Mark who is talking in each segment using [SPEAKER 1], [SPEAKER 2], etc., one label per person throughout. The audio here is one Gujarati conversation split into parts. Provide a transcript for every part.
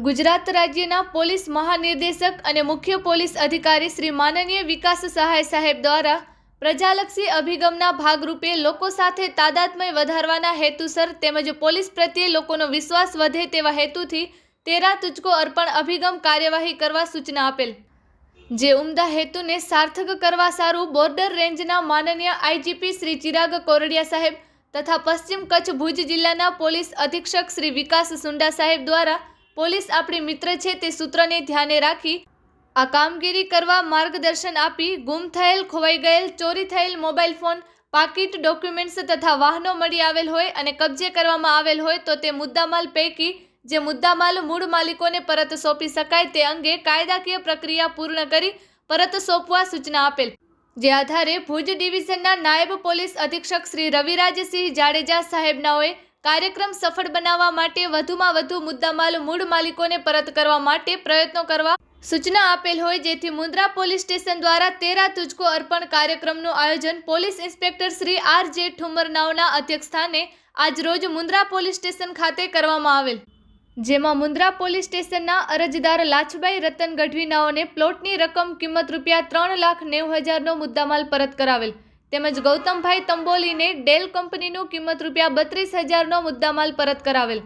[SPEAKER 1] ગુજરાત રાજ્યના પોલીસ મહાનિર્દેશક અને મુખ્ય પોલીસ અધિકારી શ્રી માનનીય વિકાસ સહાય સાહેબ દ્વારા પ્રજાલક્ષી અભિગમના ભાગરૂપે લોકો સાથે તાદાત્મય વધારવાના હેતુસર તેમજ પોલીસ પ્રત્યે લોકોનો વિશ્વાસ વધે તેવા હેતુથી તેરા તુચકો અર્પણ અભિગમ કાર્યવાહી કરવા સૂચના આપેલ. જે ઉમદા હેતુને સાર્થક કરવા સારું બોર્ડર રેન્જના માનનીય આઈજીપી શ્રી ચિરાગ કોરડિયા સાહેબ તથા પશ્ચિમ કચ્છ ભુજ જિલ્લાના પોલીસ અધિક્ષક શ્રી વિકાસ સુંડા સાહેબ દ્વારા પોલીસ આપણી મિત્ર છે તે સૂત્રને ધ્યાને રાખી આ કામગીરી કરવા માર્ગદર્શન આપી ગુમ થયેલ, ખોવાઈ ગયેલ, ચોરી થયેલ મોબાઈલ ફોન, પાકીટ ડોક્યુમેન્ટ્સ તથા વાહનો મળી આવેલ હોય અને કબજે કરવામાં આવેલ હોય તો તે મુદ્દામાલ પૈકી જે મુદ્દામાલ મૂળ માલિકોને પરત સોંપી શકાય તે અંગે કાયદાકીય પ્રક્રિયા પૂર્ણ કરી પરત સોંપવા સૂચના આપેલ. જે આધારે ભુજ ડિવિઝનના નાયબ પોલીસ અધિક્ષક શ્રી રવિરાજસિંહ જાડેજા સાહેબનાઓએ કાર્યક્રમ સફળ બનાવવા માટે વધુમાં વધુ મુદ્દામાલ મૂળ માલિકોને પરત કરવા માટે પ્રયત્નો કરવા સૂચના આપેલ હોય, જેથી મુન્દ્રા પોલીસ સ્ટેશન દ્વારા તેરા તુજકો અર્પણ કાર્યક્રમનું આયોજન પોલીસ ઇન્સ્પેક્ટર શ્રી આર જે ઠુમર નાવના અધ્યક્ષસ્થાને આજરોજ મુન્દ્રા પોલીસ સ્ટેશન ખાતે કરવામાં આવેલ. જેમાં મુન્દ્રા પોલીસ સ્ટેશનના અરજદાર લાછભાઈ રતન ગઢવીનાઓને પ્લોટની રકમ કિંમત રૂપિયા ત્રણ લાખ નેવું હજારનો મુદ્દામાલ પરત કરાવેલ. તેમજ ગૌતમભાઈ તંબોલીને ડેલ કંપનીનું કિંમત રૂપિયા બત્રીસ હજારનો મુદ્દામાલ પરત કરાવેલ.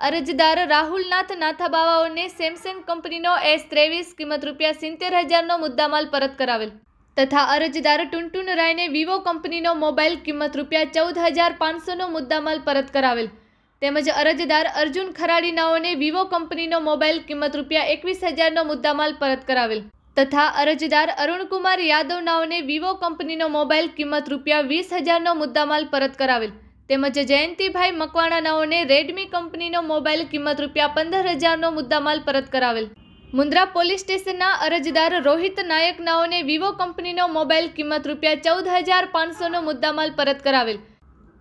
[SPEAKER 1] અરજદાર રાહુલનાથ નાથાબાવાઓને સેમસંગ કંપનીનો એસ ત્રેવીસ કિંમત રૂપિયા સિત્તેર હજારનો મુદ્દામાલ પરત કરાવેલ. તથા અરજદાર ટુનટુન રાયને વિવો કંપનીનો મોબાઈલ કિંમત રૂપિયા ચૌદ હજાર પાંચસોનો મુદ્દામાલ પરત કરાવેલ. તેમજ અરજદાર અર્જુન ખરાડીનાઓને વિવો કંપનીનો મોબાઈલ કિંમત રૂપિયા એકવીસ હજારનો મુદ્દામાલ પરત કરાવેલ. તથા અરજદાર અરુણકુમાર યાદવ નાઓને વિવો કંપનીનો મોબાઈલ કિંમત રૂપિયા વીસ હજારનો મુદ્દામાલ પરત કરાવેલ. તેમજ જયંતિભાઈ મકવાણા નાઓને રેડમી કંપનીનો મોબાઈલ કિંમત રૂપિયા પંદર હજારનો મુદ્દામાલ પરત કરાવેલ. મુન્દ્રા પોલીસ સ્ટેશનના અરજદાર રોહિત નાયક નાઓને વિવો કંપનીનો મોબાઈલ કિંમત રૂપિયા ચૌદ હજાર પાંચસોનો મુદ્દામાલ પરત કરાવેલ.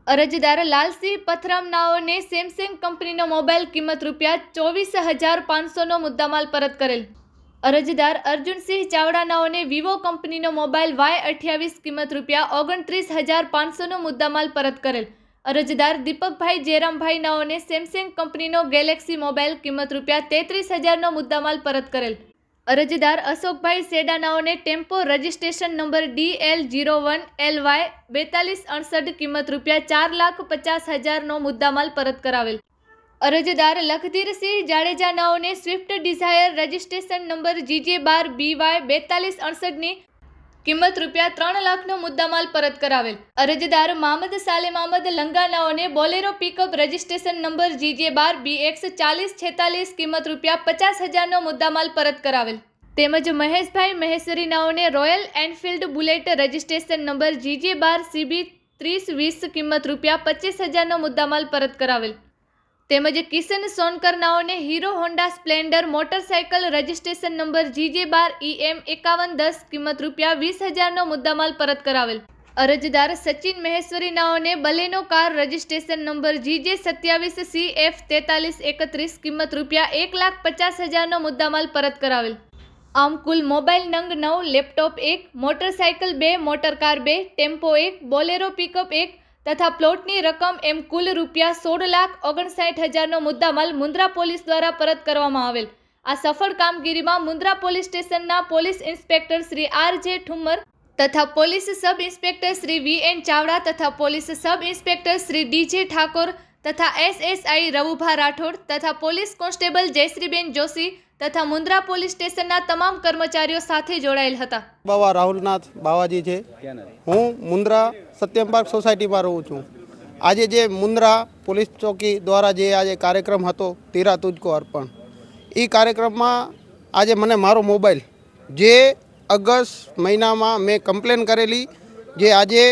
[SPEAKER 1] અરજદાર લાલસિંહ પથરામ નાઓને સેમસંગ કંપનીનો મોબાઈલ કિંમત રૂપિયા ચોવીસ હજાર પાંચસોનો મુદ્દામાલ પરત કરેલ. અરજદાર અર્જુનસિંહ ચાવડાનાઓને વિવો કંપનીનો મોબાઈલ વાય અઠ્યાવીસ કિંમત રૂપિયા ઓગણત્રીસ હજાર પાંચસોનો મુદ્દામાલ પરત કરેલ. અરજદાર દીપકભાઈ જયરામભાઈ નાઓને સેમસંગ કંપનીનો ગેલેક્સી મોબાઈલ કિંમત રૂપિયા તેત્રીસ હજારનો મુદ્દામાલ પરત કરેલ. અરજદાર અશોકભાઈ સેડાનાઓને tempo registration number D L zero one L Y બેતાલીસ અડસઠ કિંમત રૂપિયા ચાર લાખ પચાસ હજારનો મુદ્દામાલ પરત કરાવેલ. અરજદાર Lakhdhirsinh જાડેજાનાઓને Swift Dzire registration number G J બાર બી વાય બેતાલીસ અડસઠની કિંમત રૂપિયા ત્રણ લાખનો મુદ્દામાલ પરત કરાવેલ. અરજદાર Mamad Sale Mamad લંગાનાઓને Bolero pickup registration number G J બાર બી એક્સ ચાલીસ છેતાલીસ કિંમત રૂપિયા પચાસ હજારનો મુદ્દામાલ પરત કરાવેલ. તેમજ Maheshbhai મહેસરીનાઓને Royal Enfield bullet registration number G J બાર સીબી ત્રીસ વીસ કિંમત રૂપિયા પચીસ હજારનો મુદ્દામાલ પરત કરાવેલ. તેમજ Kishan Sonkar નાઓને Hero Honda Splendor motorcycle registration number G J બાર ઈએમ એકાવન દસ કિંમત રૂપિયા વીસ હજારનો મુદ્દામાલ પરત કરાવેલ. અરજદાર Sachin Maheshwari નાઓને Baleno car registration number G J સત્યાવીસ સી એફ તેતાલીસ એકત્રીસ કિંમત રૂપિયા એક લાખ પચાસ હજારનો મુદ્દામાલ પરત કરાવેલ. આમ કુલ મોબાઈલ નંગ નવ, લેપટોપ એક, મોટરસાયકલ બે, મોટરકાર બે, ટેમ્પો એક, બોલેરો પિકઅપ એક તથા પ્લોટની રકમ એમ કુલ રૂપિયા સોળ લાખ ઓગણસાઠ હજારનો મુદ્દામાલ મુન્દ્રા પોલીસ દ્વારા પરત કરવામાં આવેલ. આ સફળ કામગીરીમાં મુન્દ્રા પોલીસ સ્ટેશનના police inspector Shri R J Thummar તથા police sub inspector Shri V N Chavda તથા police sub inspector Shri D J Thakor તથા એસએસઆઈ રવુભા રાઠોડ તથા પોલીસ કોન્સ્ટેબલ જયશ્રીબેન જોશી તથા મુન્દ્રા પોલીસ સ્ટેશનના તમામ કર્મચારીઓ સાથે જોડાયેલ હતા.
[SPEAKER 2] બાવા રાહુલનાથ બાવાજી છે. હું મુન્દ્રા સત્યમ પાર્ક સોસાયટીમાં રહું છું. આજે જે મુન્દ્રા પોલીસ ચોકી દ્વારા જે આજે કાર્યક્રમ હતો, તીરા તુજકો અર્પણ એ કાર્યક્રમમાં આજે મને મારો મોબાઈલ, જે અગસ્ટ મહિનામાં મેં કમ્પ્લેન કરેલી, જે આજે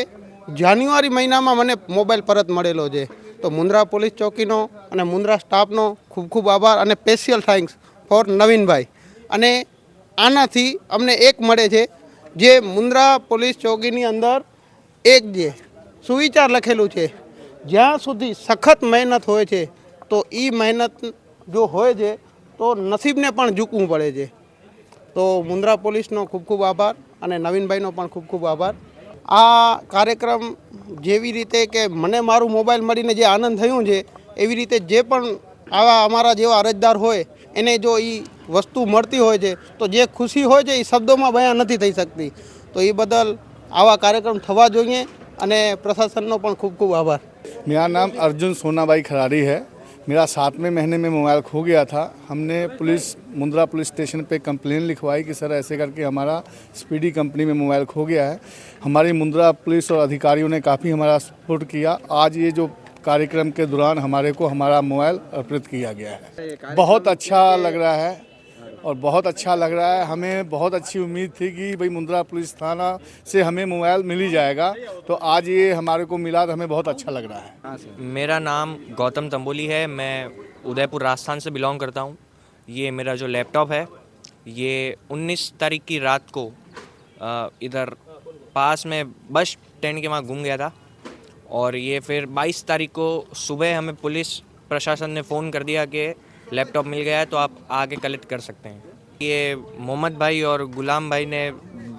[SPEAKER 2] જાન્યુઆરી મહિનામાં મને મોબાઈલ પરત મળેલો છે. તો મુન્દ્રા પોલીસ ચોકીનો અને મુન્દ્રા સ્ટાફનો ખૂબ ખૂબ આભાર અને સ્પેશિયલ થેન્ક્સ ફોર નવીનભાઈ. અને આનાથી અમને એક મળે છે, જે મુન્દ્રા પોલીસ ચોકીની અંદર એક જે સુવિચાર લખેલું છે, જ્યાં સુધી સખત મહેનત હોય છે, તો એ મહેનત જો હોય છે, તો નસીબને પણ ઝૂકવું પડે છે. તો મુન્દ્રા પોલીસનો ખૂબ ખૂબ આભાર અને નવીનભાઈનો પણ ખૂબ ખૂબ આભાર. આ કાર્યક્રમ જેવી રીતે કે મને મારું મોબાઈલ મળીને જે આનંદ થયું છે, એવી રીતે જે પણ આવા અમારા જેવા અરજદાર હોય એને જો એ વસ્તુ મળતી હોય છે તો જે ખુશી હોય છે એ શબ્દોમાં બયાન નથી થઈ શકતી તો એ બદલ આવા કાર્યક્રમ થવા જોઈએ અને પ્રશાસનનો પણ ખૂબ ખૂબ આભાર
[SPEAKER 3] मेरा नाम अर्जुन सोनाबाई खरारी है मेरा सातवें महीने में मोबाइल खो गया था हमने पुलिस मुंद्रा पुलिस स्टेशन पे कंप्लेन लिखवाई कि सर ऐसे करके हमारा स्पीडी कंपनी में मोबाइल खो गया है हमारी मुंद्रा पुलिस और अधिकारियों ने काफ़ी हमारा सपोर्ट किया आज ये जो कार्यक्रम के दौरान हमारे को हमारा मोबाइल अर्पित किया गया है। बहुत अच्छा लग रहा है और बहुत अच्छा लग रहा है। हमें बहुत अच्छी उम्मीद थी कि भाई मुंद्रा पुलिस थाना से हमें मोबाइल मिल ही जाएगा। तो आज ये हमारे को मिला तो हमें बहुत अच्छा लग रहा है।
[SPEAKER 4] मेरा नाम गौतम तंबोली है। मैं उदयपुर राजस्थान से बिलोंग करता हूँ। ये मेरा जो लैपटॉप है, ये 19 तारीख की रात को इधर पास में बस स्टैंड के वहाँ घूम गया था। और ये फिर 22 तारीख को सुबह हमें पुलिस प्रशासन ने फ़ोन कर दिया कि लैपटॉप मिल गया है तो आप आके कलेक्ट कर सकते हैं। ये मोहम्मद भाई और गुलाम भाई ने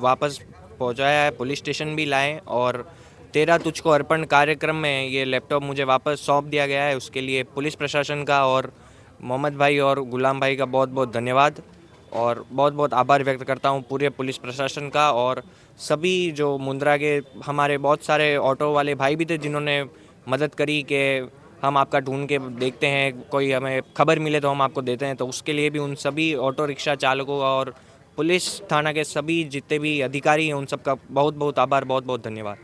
[SPEAKER 4] वापस पहुँचाया है, पुलिस स्टेशन भी लाए और तेरह तुझको अर्पण कार्यक्रम में ये लैपटॉप मुझे वापस सौंप दिया गया है, उसके लिए पुलिस प्रशासन का और मोहम्मद भाई और गुलाम भाई का बहुत बहुत धन्यवाद। और बहुत बहुत आभार व्यक्त करता हूँ पूरे पुलिस प्रशासन का और सभी जो मुंद्रा के हमारे बहुत सारे ऑटो वाले भाई भी थे जिन्होंने मदद करी कि हम आपका ढूंढ के देखते हैं, कोई हमें खबर मिले तो हम आपको देते हैं। तो उसके लिए भी उन सभी ऑटो रिक्शा चालकों और पुलिस थाना के सभी जितने भी अधिकारी हैं, उन सबका बहुत बहुत आभार, बहुत बहुत धन्यवाद।